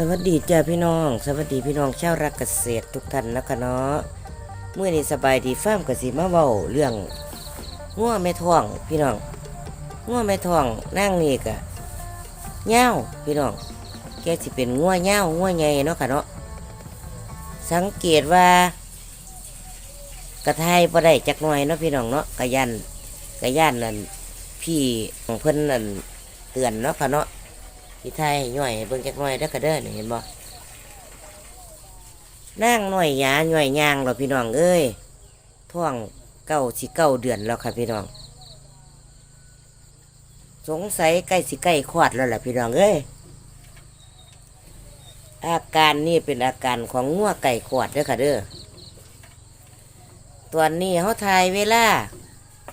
สวัสดีจ้าพี่น้อง สวัสดีพี่น้องชาวรักเกษตรทุกท่านนะคะเนาะเมื่อนี้สบายดีฟ้าร์มกสิมาเว้าเรื่องง่วแม่ท้องพี่น้องง่วแม่ท้องนั่งนี่กะเง่าพี่น้อง แกสิเป็นง่วเง่าง่วใหญ่เนาะค่ะเนาะสังเกตว่ากระไทยบ่ได้จักหน่อยเนาะพี่น้องเนาะกะยันกะยันนั่นพี่ของเพิ่นนั่นเตือนเนาะค่ะเนาะ พี่ไทยย่อยเบิ่งจักหน่อยเด้อกระเด้อเห็นบ่นั่งหน่อยยาหน่อยยางเราพี่น้องเอ้ยท่วงเก้าสิเก้าเดือนแล้วค่ะพี่น้อง สงสัยใกล้สิใกล้คลอดแล้วล่ะพี่น้องเอ้ยอาการนี่เป็นอาการของงัวไก่ขวดเด้อค่ะเด้อตอนนี้เขาทายเวลา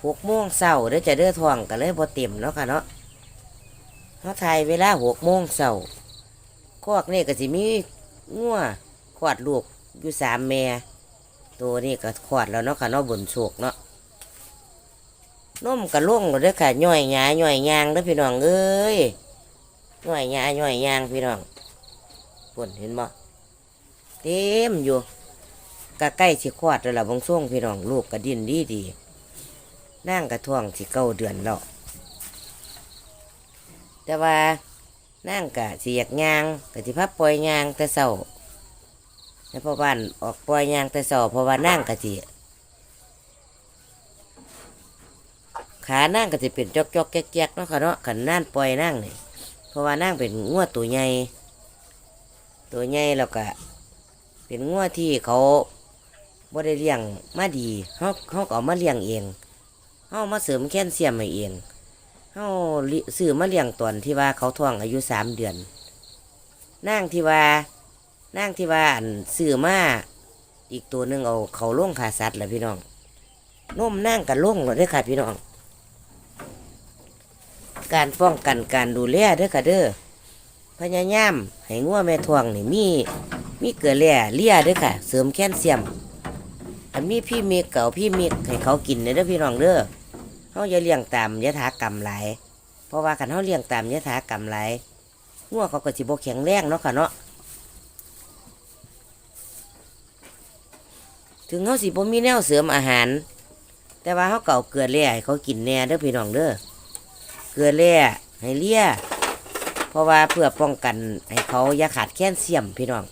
หกโมงเช้าเด้อจะเด้อท่วงกันเลยบ่เต็มเนาะค่ะเนาะ เขาถ่ายเวลาหกโมงเช้าคอกนี่ก็สิมีงัวขวดลูกอยู่สามแม่ตัวนี้ก็ขวดแล้วเนาะค่ะเนาะบนโศกเนาะนมก็ล่งแล้วเด้ค่ะย่อยหยาย่อยยางเด้อพี่น้องเอ้ยย่อยหยาย่อยยางพี่น้องปนเห็นบ่เต็มอยู่ก็ใกล้สิขวดแล้วล่ะบงส่วงพี่น้องลูกก็ดิ้นดีดีนั่งกระท่วงสิเก้าเดือนแล้ว แต่ว่านั่งกะเสิอยกยางกะสิพับปล่อยยางแต่เศร้าแล้วพอบ้านออกปล่อยยางแต่เศร้าเพราะว่านั่งกะสิขานั่งกะสิเป็นจอกจอกๆแจ๊กๆเนาะค่ะเนาะขันนั่นปล่อยนั่งนี่เพราะว่านั่งเป็นงวดตัวใหญ่ตัวใหญ่แล้วก็เป็นงวดที่เขาบ่ได้เลี้ยงมาดีเขาเขาก็เอามาเลี้ยงเองเขาเอามาเสริมแคลเซียมให้เอง เฮาลิซื้อมาเลี้ยงตอนที่ว่าเขาท้องอายุสามเดือนนางที่ว่านางที่ว่าอันซื้อมาอีกตัวหนึ่งเอาเขาล่งขาสัตว์แหละพี่น้องนมนางกับล่งเลยเด้อค่ะพี่น้อง การป้องกันการดูแลเด้อค่ะเด้อพยายามให้งัวแม่ท้องนี่มีมีเกลือแร่เลี่ยเด้อค่ะ เสริมแคลเซียม อันมีพี่เมกเก่าพี่เมกให้เขากินเด้อพี่น้องเด้อ เขาอย่าเลี้ยงตามยถากรรมหลเพราะว่าคันเขาเลี้ยงตามยถากรรมหลงัวเขาก็สิบแข็งแรงเนาะค่ะเนาะถึงเขาสิบ่มีแนวเสริมอาหาร แต่ว่าเขาเก่าเกลือแร่เขากินแน่เด้อพี่น้องเด้อเกลือแร่ให้เลี่ยเพราะว่าเพื่อป้องกันให้เขาอย่าขาดแคลเซียมพี่น้อง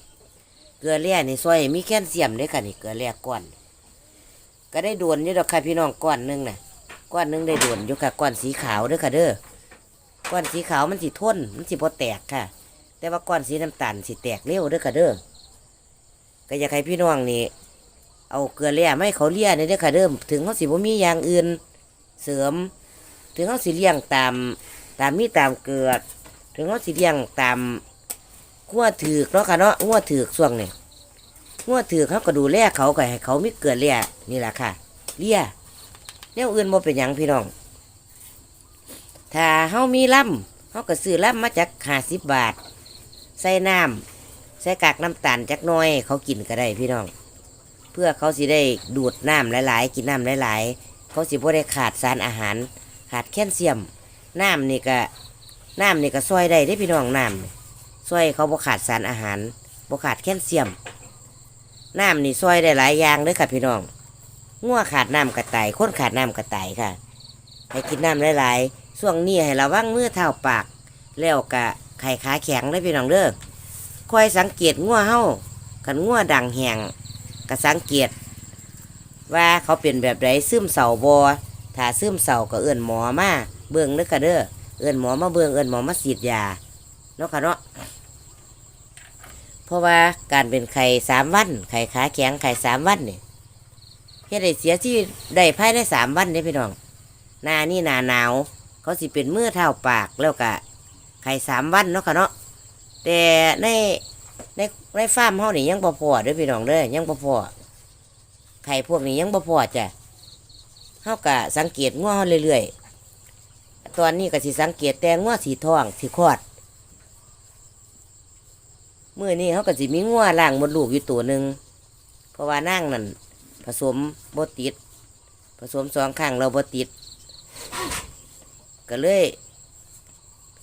เกลือแร่นี่ซอยมีแคลเซียมเด้อค่ะนี่เกลือแร่ก้อน ก็ได้ดวนอยู่ดอกค่ะพี่น้องก้อนหนึงน่ะ ก้อนนึงได้ด่วนอยู่ค่ะก้อนสีขาวเด้อค่ะเด้อก้อนสีขาวมันสิทนมันสิบ่แตกค่ะ แต่ว่าก้อนสีน้ำตาลสิแตกเร็วเด้อค่ะเด้อก็อยากให้พี่น้องนี่เอาเกลือแร่ไม่เขาเลี้ยนี่เด้อค่ะเด้อถึงเขาสิบ่มีอย่างอื่น เสริม ถึงเขาสิเลี้ยงตามตามมีตามเกลือถึงเขาสิเลี้ยงตามงัวถือกเนาะค่ะเนาะงัวถือกช่วงนี้งัวถือกเขาก็ดูแลเขาก็ให้เขามีเกลือแร่นี่แหละค่ะ เลี้ย แนวอื่นบ่เป็นหยังพี่น้อง ถ้าเฮามีลำเฮาก็ซื้อลำมาจากห้าสิบบาท ใส่น้ำใส่กากน้ำตาลจักหน้อยเขากินก็ได้พี่น้อง เพื่อเขาสิได้ดูดน้ำหลาย ๆ กินน้ำหลาย ๆ เขาสิบ่ได้ขาดสารอาหาร ขาดแคลเซียม น้ำนี่ก็น้ำนี่ก็ซอยได้ได้พี่น้องน้ำซอยเขาบ่ขาดสารอาหารบ่ขาดแคลเซียมน้ำนี่ซอยได้หลายอย่างเลยค่ะพี่น้อง งัวขาดน้ำกระต่ายคนขาดน้ำกระต่ายค่ะ ให้กินน้ำหลายๆช่วงนี้ให้ระวังมือเท้าปาก แล้วกะไข่ขาแข็งได้พี่น้องเด้อคอยสังเกตงัวเฮากันงัวดังแหงก็สังเกต ว่าเขาเป็นแบบไรซึมเศร้าบอถ้าซึมเศร้าก็เอื้อนหมอมาเบิ่งเด้อค่ะเด้อเอื้อนหมอมาเบิ่งเอื้อนหมอมาฉีดยาเนาะค่ะเนาะเพราะว่าการเป็นไข่สามวันไข่ขาแข็งไข่สามวันเนี่ย เฮ็ดให้เสียชีวิตได้ภายในสามวันเด้พี่น้องหน้านี่หนาหนาว เขาสิเป็นมือเท้าปากแล้วก็ไข่สามวันเนาะค่ะเนาะแต่ในในในฟาร์มเฮานี่ยังบ่พอเด้อพี่น้องเด้อยังบ่พอไข่พวกนี้ยังบ่พอจ้ะเฮาก็สังเกตงัวเฮาเรื่อยๆตอนนี้ก็สิสังเกตแต่งัวสีทองสีคอดมื้อนี้เฮาก็สิมีงัวล่างมดลูกอยู่ตัวหนึ่งเพราะว่านั่งนั่น ผสมบติด ผสมสองข้างเราบติด ก็เลย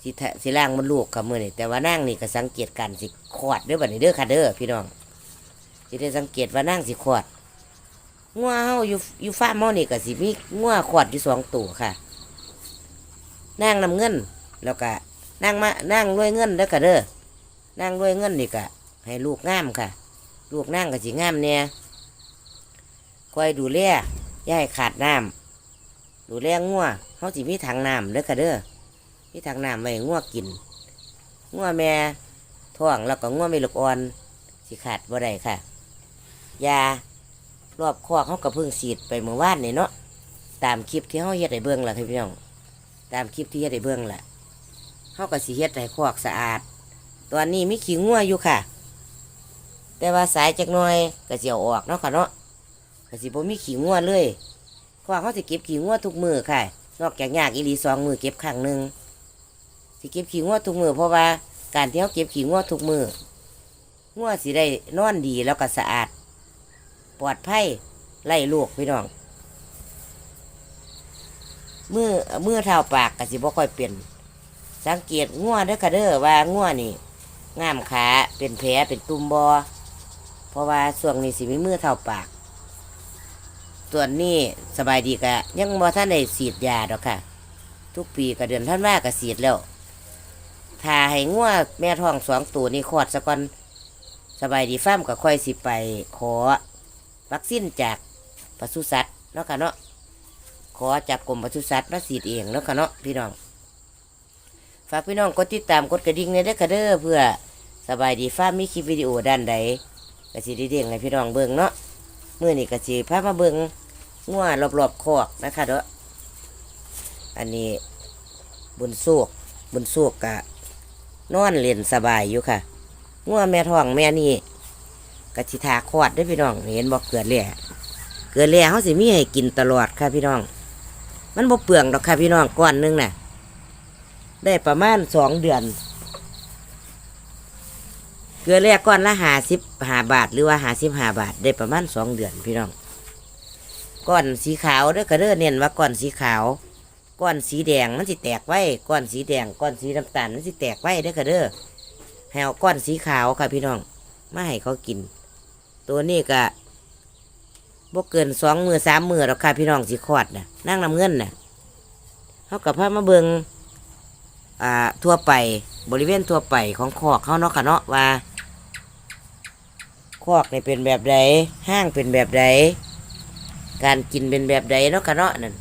สิทสิล่างมันลูกค่ะมื้อนี้แต่ว่านางนี่ก็สังเกตการสิขอดเด้อบัดนี้เด้อค่ะเด้อพี่น้องสิได้สังเกตว่านางสิขอดงัวเฮาอยู่อยู่ฟ้าร์มเฮานี่ก็สิมีงัวขอดอยู่สองตัวค่ะนางนำเงิน แล้วก็นางมานางรวยเงินเด้อค่ะเด้อนางรวยเงินนี่ก็ให้ลูกงามค่ะ ลูกนางก็สิงามแน่ คอยดูแลอย่าให้ขาดน้ำดูแลงัวเฮาสิมีถังน้ำเด้อค่ะเด้อที่ทางน้ำไว้งัวกินงัวแม่ท้องแล้วก็งัวไม่ลูกอ่อนสิขาดบ่ได้ค่ะยารอบคอกเขาก็เพิ่งฉีดไปเมื่อวานนี่เนาะตามคลิปที่เขาเฮ็ดให้เบิ่งล่ะพี่น้องตามคลิปที่เฮ็ดให้เบิ่งล่ะเขาก็สิเฮ็ดให้คอกสะอาด ตอนนี้มีขี้งัวอยู่ค่ะ แต่ว่าสายจักหน่อยก็สิเอาออกเนาะค่ะเนาะ ก็สิบ่มีขี้งัวเลยคอกเขาสิเก็บขี้งัวทุกมือค่ะ นอกจากยากอีหลีสองมือเก็บครั้งหนึ่งสิเก็บขี้งัวทุกมือเพราะว่าการที่เขาเก็บขี้งัวทุกมืองัวสิได้นอนดีแล้วก็สะอาด ปลอดภัยไล่ลูกพี่น้องมือมือเท้าปากก็สิบ่ค่อยเป็นสังเกตงัวเด้อค่ะเด้อว่างัวนี่ง่ามขาเป็นแผลเป็นตุ่มบอเพราะว่าส่วงนี้สิมีมือเท้าปาก ส่วนนี้สบายดีกะยังบ่ท่านได้ฉีดยาดอกค่ะ ทุกปีก็เดือนท่านว่าก็ฉีดแล้วถ้าให้งัวแม่ท้องสองตัวนี่คลอดสะก่อนสบายดีฟามก็ค่อยสิไปขอ วัคซีนจากปศุสัตว์เนาะค่ะเนาะขอจากกรมปศุสัตว์มาฉีดเองเนาะค่ะเนาะพี่น้องฝากพี่น้องกดติดตามกดกระดิ่งในเด้อค่ะเด้อเพื่อสบายดีฟามมีคลิปวิดีโอด้านใดก็สิได้เด้งให้พี่น้องเบิ่งเนาะมื้อนี้ก็สิพามาเบิ่ง งัวรอบๆคอกนะคะเด้ออันนี้บุญโศกบุญโศกกะนอนเล่นสบายอยู่ค่ะงัวแม่ท้องแม่นี่กะชิทาคอดได้พี่น้อง เห็นบอกเกลือแหล่เกลือแหล่เขาสิมีให้กินตลอดค่ะพี่น้อง มันบ่เปลืองดอกค่ะพี่น้องก้อนหนึงน่ะ ได้ประมาณสองเดือน เกลือแหล่ก้อนละหาสิบหาบาท หรือว่าหาสิบหาบาท ได้ประมาณสองเดือนพี่น้อง ก้อนสีขาวเด้อก็เด้อเน้นว่าก้อนสีขาวก้อนสีแดงมันสิแตกไว้ก้อนสีแดงก้อนสีน้ำตาลมันสิแตกไว้เด้อค่ะเด้อให้เอาก้อนสีขาวค่ะพี่น้องมาให้เขากิน ตัวนี้ก็บ่เกินสองมือสามมือหรอกค่ะพี่น้องสิคลอดน่ะนั่งน้ำเงินน่ะเขากับพามาเบิงอ่าทั่วไปบริเวณทั่วไปของคอกเขาเนาะค่ะเนาะว่าคอกนี่เป็นแบบใดห้างเป็นแบบใด การกินเป็นแบบใดเนาะค่ะเนาะนั่น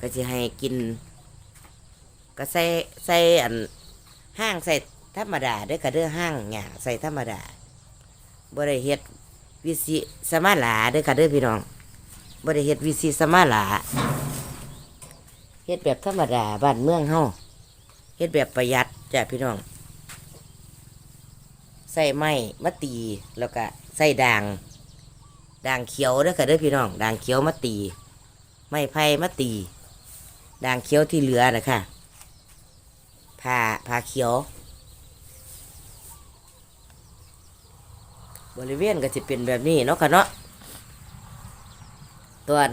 ก็จะให้กิน ก็ใส่ใส่อันห้างใส่ธรรมดาเด้อค่ะเด้อห้างเนี่ยใส่ธรรมดาบ่ได้เฮ็ดวิสิสมาหลาเด้อค่ะเด้อพี่น้องบ่ได้เฮ็ดวิสิสมาหลาเฮ็ดแบบธรรมดาบ้านเมืองเฮาเฮ็ดแบบประหยัดจ้ะพี่น้อง ใส่ไม้มะตีแล้วก็ใส่ด่าง ด่างเขียวเด้อค่ะเด้อพี่น้องด่างเขียวมะตี ไม้ไผ่มะตีด่างเขียวที่เหลือนะคะผ่าผ่าเขียว บริเวณก็จะเป็นแบบนี้เนาะค่ะเนาะตอน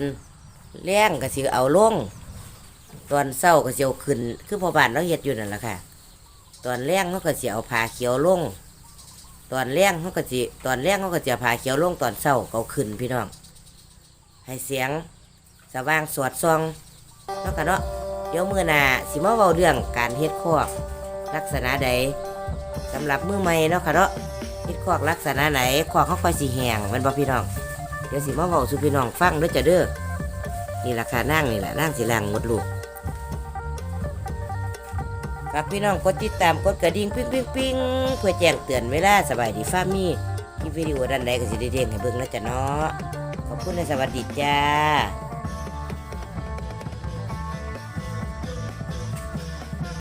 แรงก็สิเอาลงตอนเศร้าก็สิเอาขึ้น คือพอบานเราเฮ็ดอยู่นั่นแหละค่ะ ตอนแรงเขาก็สิเอาผ่าเขียวลง ตอนแรงเขาก็สิตอนแรงเขาก็จะผ่าเขียวลงตอนเศร้าเอาขึ้นพี่น้อง ให้เสียงสว่างสวดซองเนาะค่ะเนาะเดี๋ยวมือหนาสิมาเว้าเรื่องการเฮ็ดคอกลักษณะใดสำหรับมือใหม่เนาะค่ะเนาะเฮ็ดคอกลักษณะไหนคอกเขาค่อยสีแหงมันบ่พี่น้อง เดี๋ยวสิมาเว้าสู่พี่น้องฟังเด้อจ้ะเด้อนี่ราคานั่งนี่แหละนั่งสิล่างหมดลูก ฝากพี่น้องกดติดตามกดกระดิ่งปิ้งปิ้งปิ้งเพื่อแจ้งเตือนเวลาสบายดีฟ้ามีที่วิดีโอด้านใดก็สิได้เด้งให้เบิ่งแล้วจ้ะเนาะขอบคุณและสวัสดีจ้า